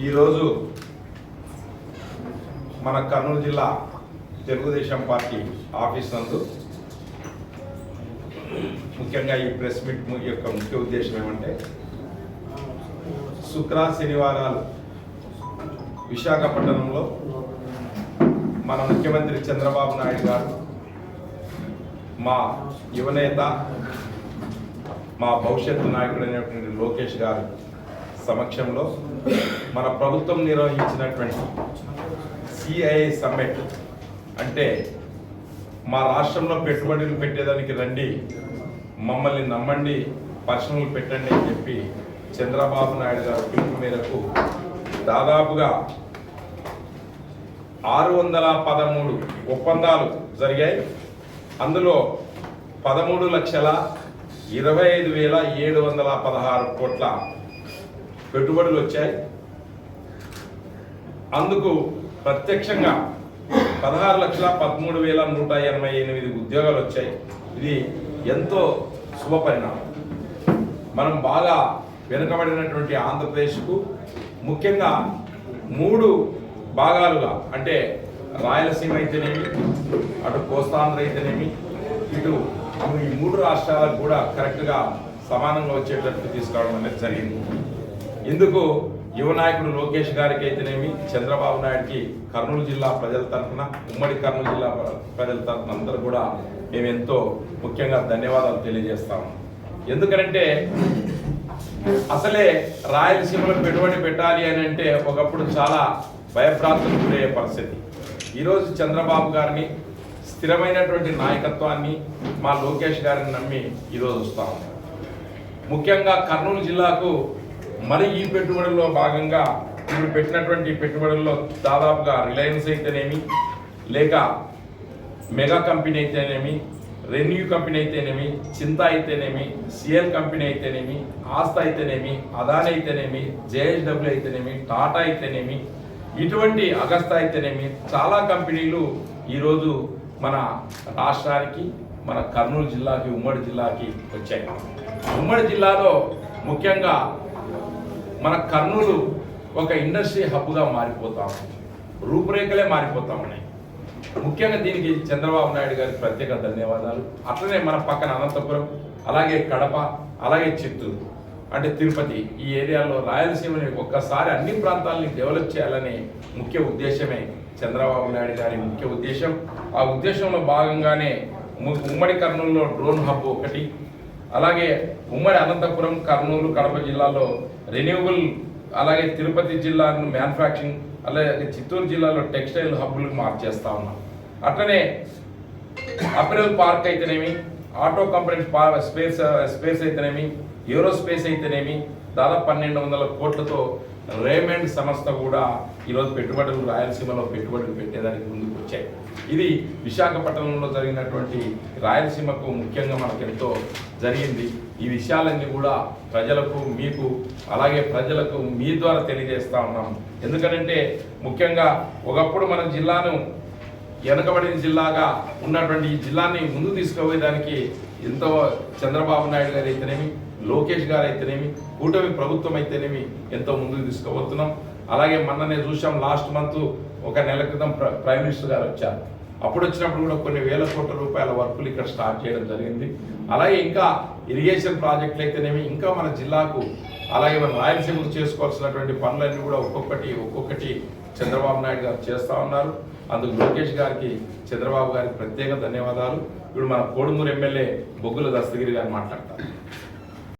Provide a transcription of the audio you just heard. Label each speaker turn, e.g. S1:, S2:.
S1: ఈరోజు మన కర్నూలు జిల్లా తెలుగుదేశం పార్టీ ఆఫీస్ నందు ముఖ్యంగా ఈ ప్రెస్ మీట్ యొక్క ముఖ్య ఉద్దేశం ఏమంటే శుక్ర శనివారాలు విశాఖపట్నంలో మన ముఖ్యమంత్రి చంద్రబాబు నాయుడు గారు మా యువనేత మా భవిష్యత్తు నాయకుడు అయినటువంటి లోకేష్ గారు సమక్షంలో మన ప్రభుత్వం నిర్వహించినటువంటి సిఐ సమ్మిట్ అంటే మా రాష్ట్రంలో పెట్టుబడులు పెట్టేదానికి రండి మమ్మల్ని నమ్మండి పరిశ్రమలు పెట్టండి అని చెప్పి చంద్రబాబు నాయుడు గారు పిలుపు మేరకు దాదాపుగా ఆరు వందల పదమూడు ఒప్పందాలు జరిగాయి. అందులో పదమూడు లక్షల ఇరవై ఐదు వేల ఏడు వందల పదహారు కోట్ల పెట్టుబడులు వచ్చాయి. అందుకు ప్రత్యక్షంగా పదహారు లక్షల పదమూడు వేల నూట ఎనభై ఎనిమిది ఉద్యోగాలు వచ్చాయి. ఇది ఎంతో శుభ పరిణామం. మనం బాగా వెనుకబడినటువంటి ఆంధ్రప్రదేశ్కు ముఖ్యంగా మూడు భాగాలుగా అంటే రాయలసీమ అయితేనేమి అటు కోస్తాంధ్ర అయితేనేమి ఇటు ఈ మూడు రాష్ట్రాలకు కూడా కరెక్ట్గా సమానంగా వచ్చేటట్టు తీసుకురావడం అనేది జరిగింది. ఇందుకు యువ నాయకుడు లోకేష్ గారికి అయితేనేమి చంద్రబాబు నాయుడికి కర్నూలు జిల్లా ప్రజల తరఫున ఉమ్మడి కర్నూలు జిల్లా ప్రజల తరఫున అందరూ కూడా మేము ఎంతో ముఖ్యంగా ధన్యవాదాలు తెలియజేస్తాము ఎందుకంటే అసలే రాయలసీమలో పెట్టుబడి పెట్టాలి అని అంటే ఒకప్పుడు చాలా భయప్రాంతం గురయ్యే పరిస్థితి. ఈరోజు చంద్రబాబు గారిని స్థిరమైనటువంటి నాయకత్వాన్ని మా లోకేష్ గారిని నమ్మి ఈరోజు వస్తా ముఖ్యంగా కర్నూలు జిల్లాకు మరి ఈ పెట్టుబడుల్లో భాగంగా ఇప్పుడు పెట్టినటువంటి పెట్టుబడుల్లో దాదాపుగా రిలయన్స్ అయితేనేమి లేక మెగా కంపెనీ అయితేనేమి రెన్యూ కంపెనీ అయితేనేమి చింత అయితేనేమి సిఎల్ కంపెనీ అయితేనేమి ఆస్త అయితేనేమి అదాని అయితేనేమి జేఎస్డబ్ల్యూ అయితేనేమి టాటా అయితేనేమి ఇటువంటి అగస్త అయితేనేమి చాలా కంపెనీలు ఈరోజు మన రాష్ట్రానికి మన కర్నూలు జిల్లాకి ఉమ్మడి జిల్లాకి వచ్చాయి. ఉమ్మడి జిల్లాలో ముఖ్యంగా మన కర్నూలు ఒక ఇండస్ట్రీ హబ్గా మారిపోతాం. రూపురేఖలే మారిపోతామని ముఖ్యంగా దీనికి చంద్రబాబు నాయుడు గారికి ప్రత్యేక ధన్యవాదాలు. అట్లనే మన పక్కన అనంతపురం అలాగే కడప అలాగే చిత్తూరు అంటే తిరుపతి ఈ ఏరియాలో రాయలసీమని ఒక్కసారి అన్ని ప్రాంతాలని డెవలప్ చేయాలనే ముఖ్య ఉద్దేశమే చంద్రబాబు నాయుడు గారి ముఖ్య ఉద్దేశం. ఆ ఉద్దేశంలో భాగంగానే ము- ఉమ్మడి కర్నూలులో డ్రోన్ హబ్ ఒకటి అలాగే ఉమ్మడి అనంతపురం కర్నూలు కడప జిల్లాలో రెన్యూవబుల్ అలాగే తిరుపతి జిల్లాను మ్యానుఫ్యాక్చరింగ్ అలాగే చిత్తూరు జిల్లాలో టెక్స్టైల్ హబ్బులకు మార్చేస్తా ఉన్నాం. అట్లనే అప్రెల్ పార్క్ అయితేనేమి ఆటో కంపెనీ స్పేస్ స్పేస్ అయితేనేమి ఏరోస్పేస్ అయితేనేమి? దాదాపు పన్నెండు వందల కోట్లతో రేమండ్ సంస్థ కూడా ఈరోజు పెట్టుబడులు రాయలసీమలో పెట్టుబడులు పెట్టేదానికి ముందుకు వచ్చాయి. ఇది విశాఖపట్నంలో జరిగినటువంటి రాయలసీమకు ముఖ్యంగా మనకు ఎంతో జరిగింది. ఈ విషయాలన్నీ కూడా ప్రజలకు మీకు అలాగే ప్రజలకు మీ ద్వారా తెలియజేస్తా ఉన్నాం. ఎందుకంటే ముఖ్యంగా ఒకప్పుడు మన జిల్లాను వెనకబడిన జిల్లాగా ఉన్నటువంటి ఈ జిల్లాని ముందు తీసుకుపోయేదానికి ఎంతో చంద్రబాబు నాయుడు గారు అయితేనేమి లోకేష్ గారు అయితేనేమి కూటమి ప్రభుత్వం అయితేనేమి ఎంతో ముందుకు తీసుకుపోతున్నాం. అలాగే మొన్ననే చూసాం లాస్ట్ మంత్ ఒక నెల క్రితం ప్ర- ప్రైమ్ మినిస్టర్ గారు వచ్చారు. అప్పుడు వచ్చినప్పుడు కూడా కొన్ని వేల కోట్ల రూపాయల వర్కులు ఇక్కడ స్టార్ట్ చేయడం జరిగింది. అలాగే ఇంకా ఇరిగేషన్ ప్రాజెక్టులు అయితేనేమి ఇంకా మన జిల్లాకు అలాగే మన రాయలసీమకు చేసుకోవాల్సినటువంటి పనులన్నీ కూడా ఒక్కొక్కటి ఒక్కొక్కటి చంద్రబాబు నాయుడు గారు చేస్తా ఉన్నారు. అందుకు లోకేష్ గారికి చంద్రబాబు గారికి ప్రత్యేక ధన్యవాదాలు. ఇప్పుడు మన కోడుమూరు ఎమ్మెల్యే బొగ్గుల దస్తగిరి గారు మాట్లాడతారు.